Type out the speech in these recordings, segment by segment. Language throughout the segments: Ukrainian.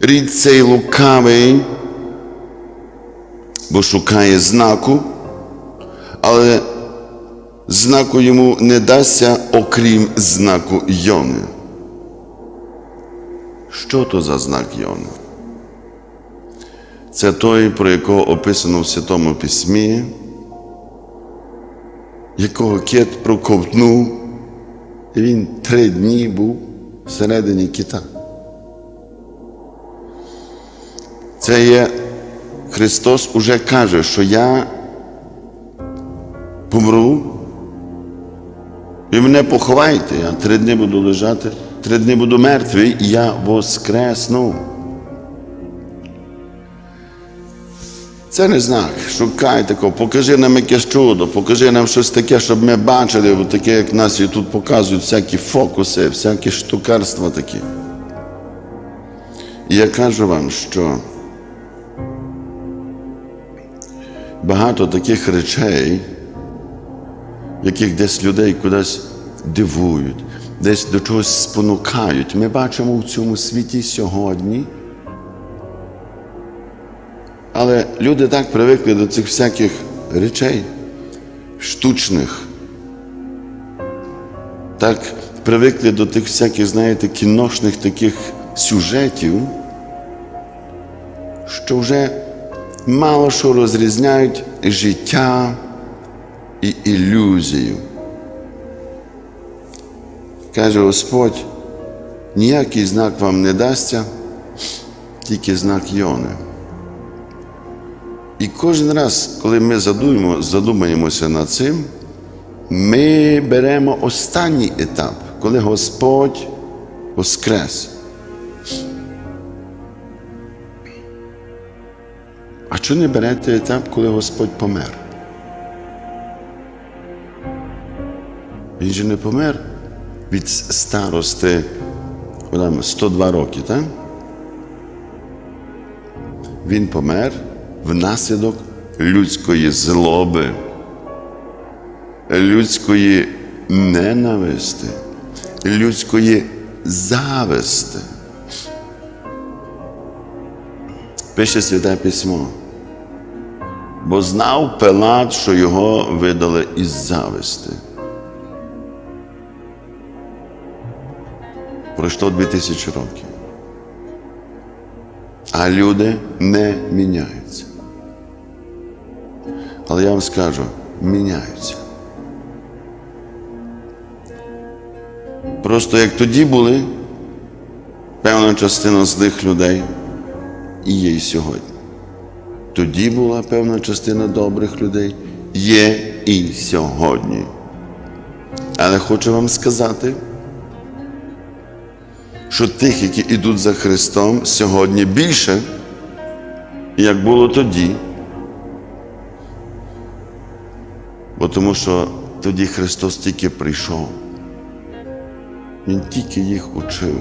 Рід цей лукавий, бо шукає знаку, але знаку йому не дасться, окрім знаку Йони. Що то за знак Йони? Це той, про якого описано в Святому Письмі, якого кит проковтнув, і він три дні був всередині кита. Це є Христос уже каже, що я помру, і мене поховайте, я три дні буду лежати, три дні буду мертвий, і я воскресну. Це не знак. Шукай такого, покажи нам якесь чудо, покажи нам щось таке, щоб ми бачили, от таке, як нас і тут показують, всякі фокуси, всякі штукарства такі. І я кажу вам, що багато таких речей, яких десь людей кудись дивують, десь до чогось спонукають, ми бачимо в цьому світі сьогодні. Але люди так привикли до цих всяких речей штучних, так привикли до тих всяких, знаєте, кіношних таких сюжетів, що вже мало що розрізняють життя і ілюзію. Каже Господь, ніякий знак вам не дасться, тільки знак Йони. І кожен раз, коли ми задумаємо, задумаємося над цим, ми беремо останній етап, коли Господь воскрес. А чому не берете етап, коли Господь помер? Він же не помер від старости там, 102 роки, так? Він помер внаслідок людської злоби, людської ненависти, людської зависти. Пише Святе Письмо. Бо знав Пилат, що його видали із зависти. Пройшло дві тисячі років. А люди не міняються. Але я вам скажу, міняються. Просто як тоді були певна частина злих людей і є і сьогодні. Тоді була певна частина добрих людей, є і сьогодні. Але хочу вам сказати, що тих, які йдуть за Христом, сьогодні більше, як було тоді. Бо тому що тоді Христос тільки прийшов. Він тільки їх учив.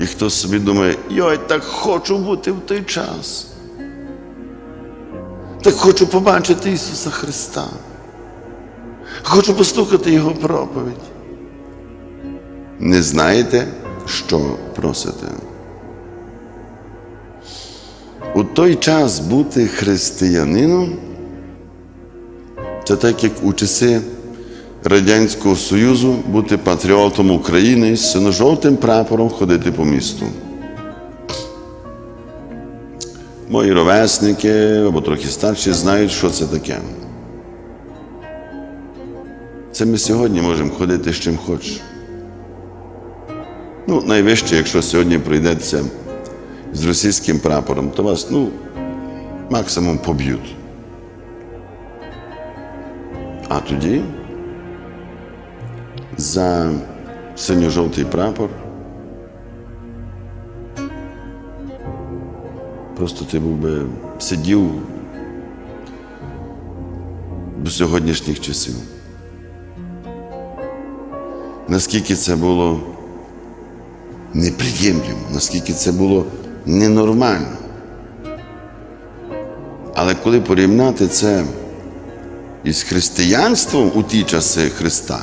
І хтось собі думає, йой, так хочу бути в той час. Так хочу побачити Ісуса Христа. Хочу послухати Його проповідь. Не знаєте, що просите. У той час бути християнином це так, як у часи Радянського Союзу бути патріотом України з синьо-жовтим прапором ходити по місту. Мої ровесники або трохи старші знають, що це таке. Це ми сьогодні можемо ходити з чим хочеш. Ну, найвище, якщо сьогодні прийдеться з російським прапором, то вас, ну, максимум поб'ють. А тоді за синьо-жовтий прапор просто ти був би сидів до сьогоднішніх часів. Наскільки це було неприємлемо, наскільки це було ненормально. Але коли порівняти це із християнством у ті часи Христа,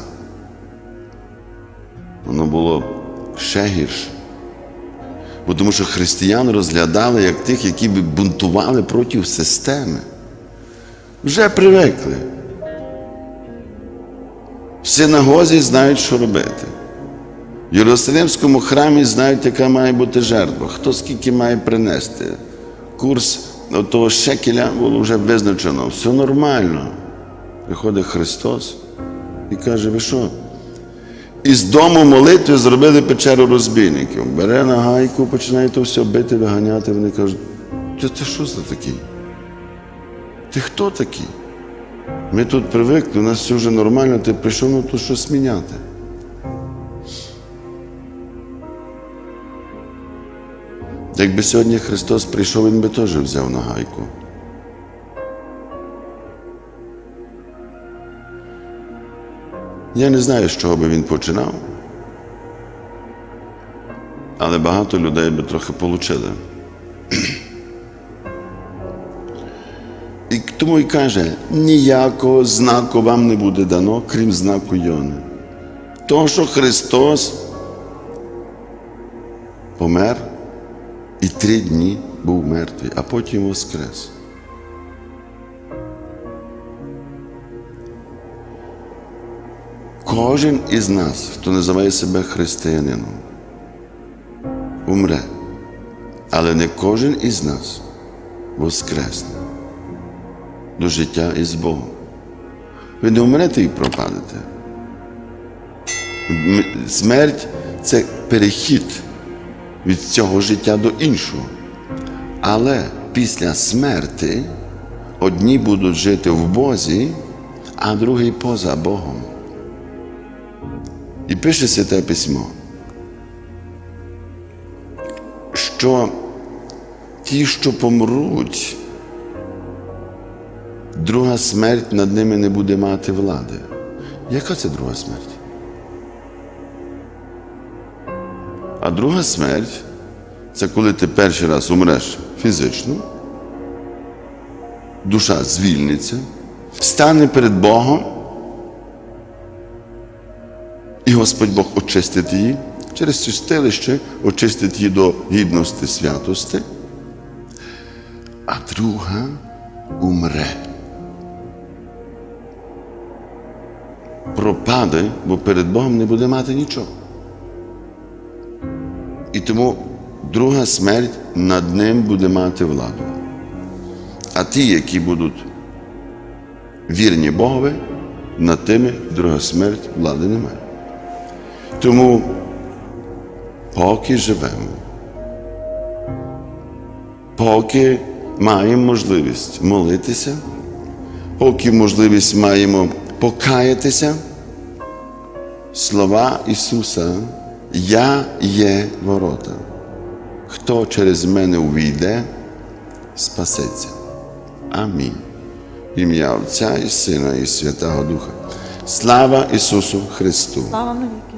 воно було ще гірше. Бо тому що християн розглядали як тих, які бунтували проти системи. Вже привикли. В синагозі знають, що робити. В Єрусалимському храмі знають, яка має бути жертва, хто скільки має принести. Курс того шекеля було вже визначено. Все нормально. Приходить Христос і каже, ви що? Із дому молитви зробили печеру розбійників. Бере на гайку, починає то все бити, виганяти. Вони кажуть, ти, що за такий? Ти хто такий? Ми тут привикли, у нас все вже нормально, ти прийшов ну, тут щось міняти. Якби сьогодні Христос прийшов, Він би теж взяв на Я не знаю, з чого би він починав, але багато людей би трохи получили. І тому й каже, ніякого знаку вам не буде дано, крім знаку Йони. Того, що Христос помер і три дні був мертвий, а потім воскрес. Кожен із нас, хто називає себе християнином, умре. Але не кожен із нас воскресне до життя із Богом. Ви не умрете і пропадете. Смерть це перехід від цього життя до іншого. Але після смерти одні будуть жити в Бозі, а другі поза Богом. І пише Святе Письмо, що ті, що помруть, друга смерть над ними не буде мати влади. Яка це друга смерть? А друга смерть це коли ти перший раз умреш фізично, душа звільниться, стане перед Богом, і Господь Бог очистить її через чистилище, очистить її до гідності святости, а друга умре. Пропаде, бо перед Богом не буде мати нічого. І тому друга смерть над ним буде мати владу. А ті, які будуть вірні Богові, над тими друга смерть влади немає. Тому, поки живемо, поки маємо можливість молитися, поки можливість маємо покаятися, слова Ісуса, Я є ворота. Хто через мене увійде, спасеться. Амінь. Ім'я Отця і Сина, і Святого Духа. Слава Ісусу Христу! Слава навіки.